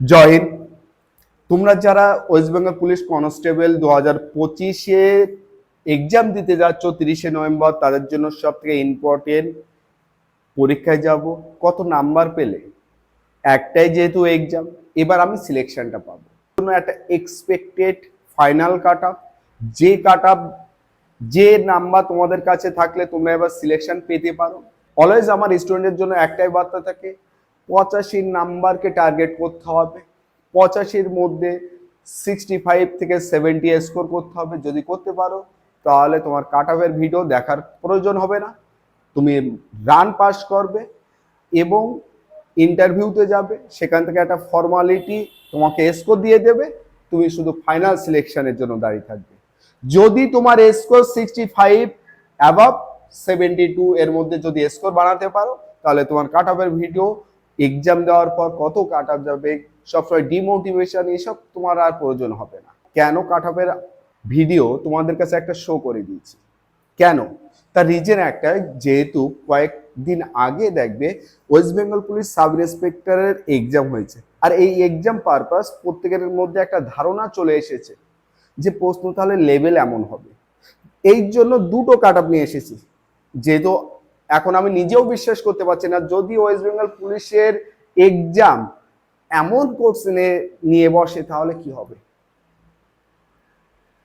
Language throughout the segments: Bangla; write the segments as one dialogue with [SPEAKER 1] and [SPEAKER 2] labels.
[SPEAKER 1] জয় হিন্দ তোমরা যারা ওয়েস্ট বেঙ্গল পুলিশ কনস্টেবল দু হাজার পঁচিশে এক্সাম দিতে যাচ্ছ তিরিশে নভেম্বর, তাদের জন্য সব থেকে ইম্পর্টেন্ট পরীক্ষায় যাব। কত নাম্বার পেলে? একটাই যেহেতু এক্সাম এবার আমি সিলেকশনটা পাবো। জন্য একটা এক্সপেক্টেড ফাইনাল কাট যে কাট যে নাম্বার তোমাদের কাছে থাকলে তোমরা এবার সিলেকশন পেতে পারো। অলওয়েজ আমার স্টুডেন্টের জন্য একটাই বার্তা থাকে পঁচাশি নাম্বারকে টার্গেট করতে হবে। পঁচাশির মধ্যে সিক্সটি ফাইভ থেকে সেভেন্টি স্কোর করতে হবে। যদি করতে পারো, তাহলে তোমার কাট অফের ভিডিও দেখার প্রয়োজন হবে না। তুমি রান পাস করবে এবং ইন্টারভিউতে যাবে। সেখান থেকে একটা ফর্মালিটি তোমাকে স্কোর দিয়ে দেবে। তুমি শুধু ফাইনাল সিলেকশনের জন্য দাঁড়িয়ে থাকবে। যদি তোমার score sixty five above seventy two এর মধ্যে যদি স্কোর বানাতে পারো, তাহলে তোমার কাট অফের ভিডিও এক্সাম দেওয়ার পর কত কাট অফ যাবে, সবসময় ডিমোটিভেশন এসব তোমার আর প্রয়োজন হবে না। কেন কাট অফের ভিডিও তোমাদের কাছে একটা শো করে দিয়েছি? কেন? তার রিজন একটা, যেহেতু কয়েকদিন আগে দেখবে ওয়েস্ট বেঙ্গল পুলিশ সাব ইন্সপেক্টরের এক্সাম হয়েছে। আর এই এক্সাম পারপাস প্রত্যেকের মধ্যে একটা ধারণা চলে এসেছে যে প্রশ্ন তাহলে লেভেল এমন হবে। এই জন্য দুটো কাট আপ নিয়ে এসেছি। যেহেতু এখন আমি নিজেও বিশ্বাস করতে পারছি না, যদি ওয়েস্ট বেঙ্গল পুলিশের এক্সাম এমন কোশ্চেনে নিয়ে বসে, তাহলে কি হবে?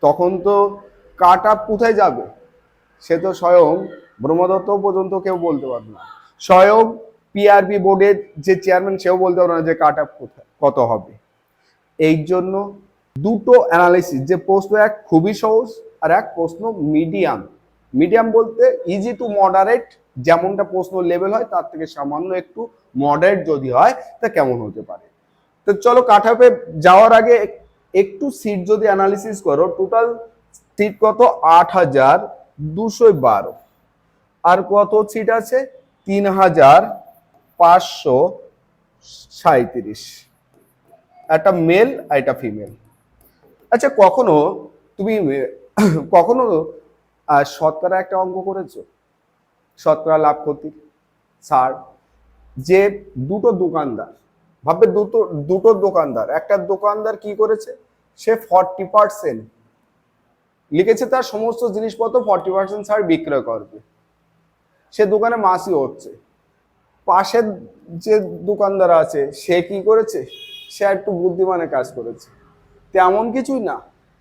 [SPEAKER 1] তখন তো কাট আপ কোথায় যাবে। সে তো স্বয়ং ব্রহ্মদত্ত পর্যন্ত কেউ বলতে পারবে না। স্বয়ং পিআরবি বোর্ডের যে চেয়ারম্যান সেও বলতে পারবে না যে কাট আপ কোথায় কত হবে। এই জন্য দুটো অ্যানালিসিস যে প্রশ্ন এক খুবই সহজ আর এক প্রশ্ন মিডিয়াম মিডিয়াম বলতে ইজি টু মডারেট যেমনটা প্রশ্ন লেভেল হয়, তার থেকে সামান্য একটু মডারেট যদি হয়, তা কেমন হতে পারে? তো চলো কাঠাপে যাওয়ার আগে একটু সিট যদি অ্যানালিসিস করো টোটাল সিট কত? আট হাজার দুশো বারো। আর কত সিট আছে? তিন হাজার পাঁচশো সাঁত্রিশ একটা মেল আর একটা ফিমেল আচ্ছা কখনো তুমি, কখনো আহ, শতকরা একটা অঙ্ক করেছ? শতকরা লাভ ক্ষতি ছাড়। যে দুটো দোকানদার ভাববে দুটো দুটো দোকানদার একটা দোকানদার কি করেছে? সে ফর্টি পার্সেন্ট লিখেছে তার সমস্ত জিনিসপত্র ফর্টি পার্সেন্ট ছাড় বিক্রয় করবে। সে দোকানে মাসি হচ্ছে। পাশের যে দোকানদার আছে সে কি করেছে? সে একটু বুদ্ধিমানের কাজ করেছে। তেমন কিছুই না।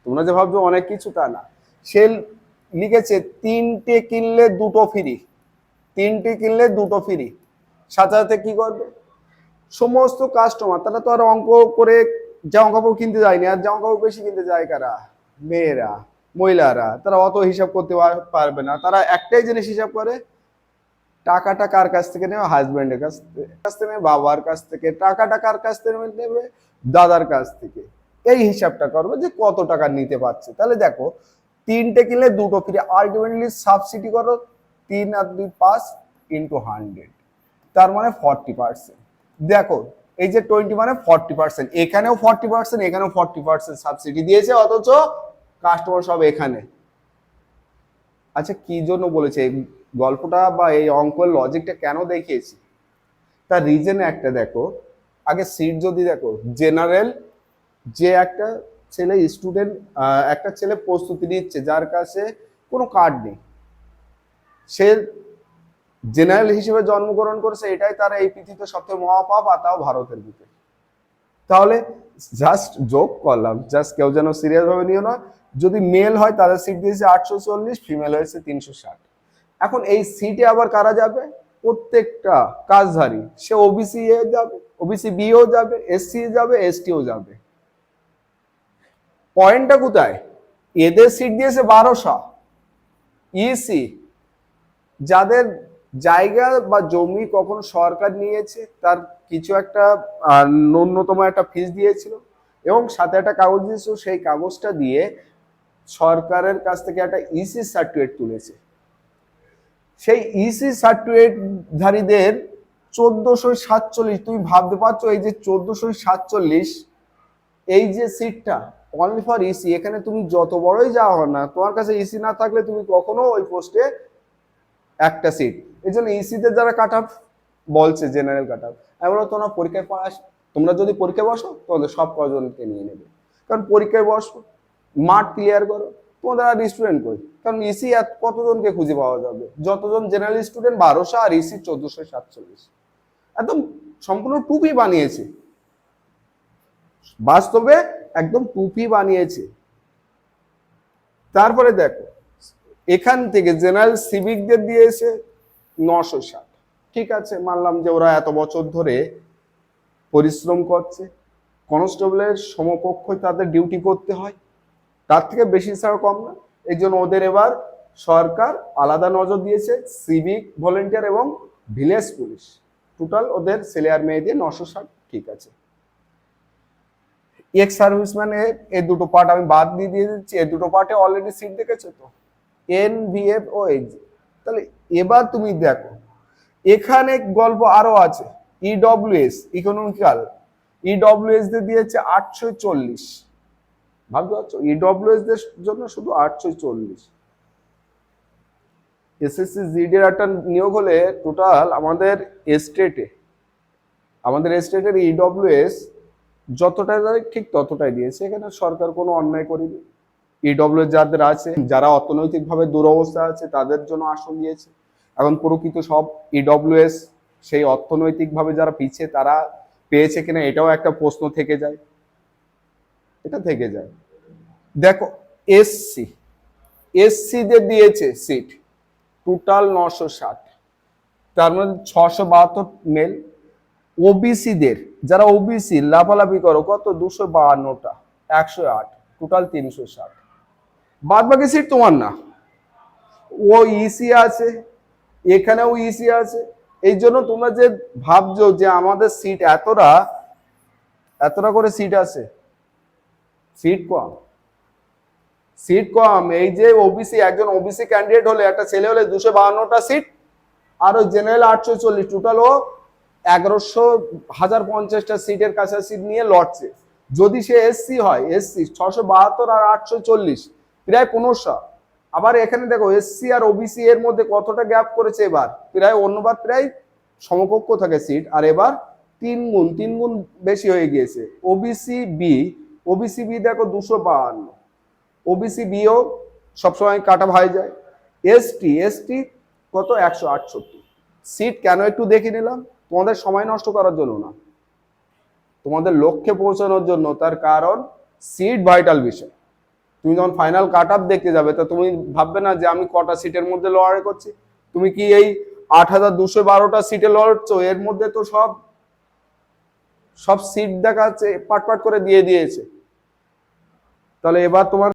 [SPEAKER 1] তোমরা যে ভাবছ অনেক কিছু তা না। সে লিখেছে, তিনটে কিনলে দুটো ফ্রি তিনটে কিনলে দুটো ফ্রি সাথে সাথে কি করবে? সমস্ত কাস্টমার তারা তো আর অঙ্ক করে জামা কাপড় কিনতে যায়নি, আর জামা কাপড় বেশি কিনতে যায় কারা? মেয়েরা, মহিলারা, তারা অত হিসাব করতে পার- পারবে না। তারা একটাই জিনিস হিসাব করে, টাকাটা কার কাছ থেকে নেবে? হাজব্যান্ডের কাছ কাছ থেকে বাবার কাছ থেকে। টাকাটা কার কাছ থেকে নেবে দাদার কাছ থেকে। এই হিসাবটা করবে যে কত টাকা নিতে পারছে। তাহলে দেখো তিনটে কিনলে দুটো ফ্রি আলটিমেটলি সাবসিডি করো, তিন আর দুই পাঁচ ইন্টু হান্ড্রেড তার মানে ফর্টি পার্সেন্ট দেখো, এই যে টোয়েন্টি মানে ফর্টি পার্সেন্ট এখানেও ফর্টি পার্সেন্ট এখানেও ফর্টি পার্সেন্ট সাবসিডি দিয়েছে, অথচ কাস্টমার সব এখানে। আচ্ছা কি জন্য বলেছে? এই গল্পটা বা এই অঙ্কের লজিকটা কেন দেখিয়েছি? তার রিজন একটা দেখো। আগে সিট যদি দেখো জেনারেল যে একটা ছেলে স্টুডেন্ট একটা ছেলে প্রস্তুতি নিচ্ছে, যার কাছে কোনো কার্ড নেই। সে জেনারেল হিসেবে জন্মগ্রহণ করেছে, এটাই তার এই পৃথিবীতে সবচেয়ে মহাপাপ আর তাও ভারতের বুকে। তাহলে জাস্ট যোগ করলাম জাস্ট কেউ যেন সিরিয়াস ভাবে নিও না। যদি মেল হয়, তাদের সিট দিয়েছে আটশো চল্লিশ ফিমেল হয়েছে তিনশো ষাট। এখন এই সিটে আবার কারা যাবে? প্রত্যেকটা কাজধারী। সে ওবিসি এ যাবে ওবিসি বিও যাবে এসসি যাবে এসটিও যাবে। পয়েন্টটা কোথায়? এদের সিট দিয়েছে বারোশো। ইসি যাদের জায়গা বা জমি কখনো সরকার নিয়েছে, তার কিছু একটা ন্যূনতম একটা ফিস দিয়েছিল এবং সাথে একটা কাগজ দিয়েছিল, সেই কাগজটা দিয়ে সরকারের কাছ থেকে একটা ইসি সার্টিফিকেট তুলেছে। সেই ইসি সার্টিফিকেটধারীদের চোদ্দশো সাতচল্লিশ, তুমি ভাবতে পারছ এই যে চোদ্দশো সাতচল্লিশ, এই যে সিটটা অনলি ফর ইসি এখানে তুমি যত বড়ই যাও না, তোমার কাছে ইসি না থাকলে তুমি কখনো ওই পোস্টে একটা সিট এই জন্য ইসিতে যারা কাট অফ বলছে জেনারেল কাট আমি বলব তোমরা পরীক্ষায় পাস তোমরা যদি পরীক্ষায় বসো, তোমাদের সব কজনকে নিয়ে নেবে। কারণ পরীক্ষায় বসো মাঠ ক্লিয়ার করো, তোমাদের আর স্টুডেন্ট কই? কারণ ইসি কতজনকে খুঁজে পাওয়া যাবে? যতজন জেনারেল স্টুডেন্ট বারোশো আর ইসি চোদ্দশো সাতচল্লিশ। একদম সম্পূর্ণ টুপি বানিয়েছে। বাস্তবে একদম টুপি বানিয়েছে। তারপরে দেখো, এখান থেকে জেনারেল সিভিকদের দিয়েছে নশো ষাট। ঠিক আছে, মানলাম যে ওরা এত বছর ধরে পরিশ্রম করছে। কনস্টেবলের সমকক্ষই তাদের ডিউটি করতে হয়। তার থেকে বেশি ছাড়া কম না। এই জন্য ওদের এবার সরকার আলাদা নজর দিয়েছে, সিভিক, ভলেন্টিয়ার এবং ভিলেজ পুলিশ। টোটাল ওদের ছেলে আর মেয়ে দিয়ে নশো ষাট, ঠিক আছে। এক্স সার্ভিসম্যানে এই দুটো পার্ট আমি বাদ দিয়ে দিয়ে দিচ্ছি এই দুটো পার্টে অলরেডি সিট দেখেছ তো? এন ভিএফ ও এইচ তাহলে এবার তুমি দেখো, এখানে গল্প আরও আছে E ইডব্লিউএস ইকোনমিক্যাল ইডব্লিউএস দের দিয়েছে আটশো চল্লিশ। ভাবতে পারছ? ইডব্লিউএস দের জন্য শুধু আটশো চল্লিশ। এসএসসি জিডির একটা নিয়োগ হলে টোটাল আমাদের এস্টেটে আমাদের এস্টেটের ইডব্লিউএস যতটা দেয় ঠিক ততটাই দিয়েছে। এখানে সরকার কোনো অন্যায় করেনি। ইডব্লিউ যাদের আছে, যারা অর্থনৈতিকভাবে দুরবস্থা আছে, তাদের জন্য আসন দিয়েছে। এখন প্রকৃত সব ইডব্লিউএস সেই অর্থনৈতিকভাবে যারা পিছিয়ে তারা পেয়েছে কিনা, এটাও একটা প্রশ্ন থেকে যায়। এটা থেকে যায়। দেখো এসসি এসসিদের দিয়েছে সিট টোটাল নশো ষাট। তার মধ্যে ছশো বাহাত্তর মেল ওবিসিদের যারা ওবিসি লাফালাফি করো, কত? দুশো বাহান্নটা, একশো আট টোটাল তিনশো ষাট। বাদ বাকি সিট তোমার না। ও ইসি আছে, এখানেও ইসি আছে। এই জন্য তোমরা যে ভাবছ যে আমাদের সিট এতটা এতটা করে সিট আছে? সিট কম। সিট কম, এই যে ওবিসি একজন ওবিসি ক্যান্ডিডেট হলে, একটা ছেলে হলে দুশো বাহান্নটা সিট আর জেনারেল আটশো চল্লিশ টোটাল ও এগারোশো, হাজার পঞ্চাশটা সিটের কাছাকাছি নিয়ে লড়ছে। যদি সে এসসি হয় এসসি ছশো বাহাত্তর আর আটশো চল্লিশ, প্রায় পনেরোশো। আবার এখানে দেখো এসসি আর ওবিসি এর মধ্যে কতটা গ্যাপ করেছে এবার? প্রায় অন্যবার প্রায় সমকক্ষ থাকে সিট আর এবার তিন গুণ তিন গুণ বেশি হয়ে গিয়েছে। ওবিসি বি ওবিসি বি দেখো দুশো বাহান্ন। ওবিসি বিও সবসময় কাটা ভাই যায়। এসটি এসটি কত? একশো আটষট্টি। সিট কেন একটু দেখে নিলাম। তোমাদের সময় নষ্ট করার জন্য না। তোমাদের লক্ষ্যে পৌঁছানোর জন্য তার কারণ সিট ভাইটাল বিষয়। তুমি যখন ফাইনাল কাট আপ দেখতে যাবে, তা তুমি ভাববে না যে আমি কটা সিটের মধ্যে লড়াই করছি। তুমি কি এই আট হাজার দুশো বারোটা সিটে লড়ছো? এর মধ্যে তো সব সব সিট দেখাচ্ছে পাট পাট করে দিয়ে দিয়েছে। তাহলে এবার তোমার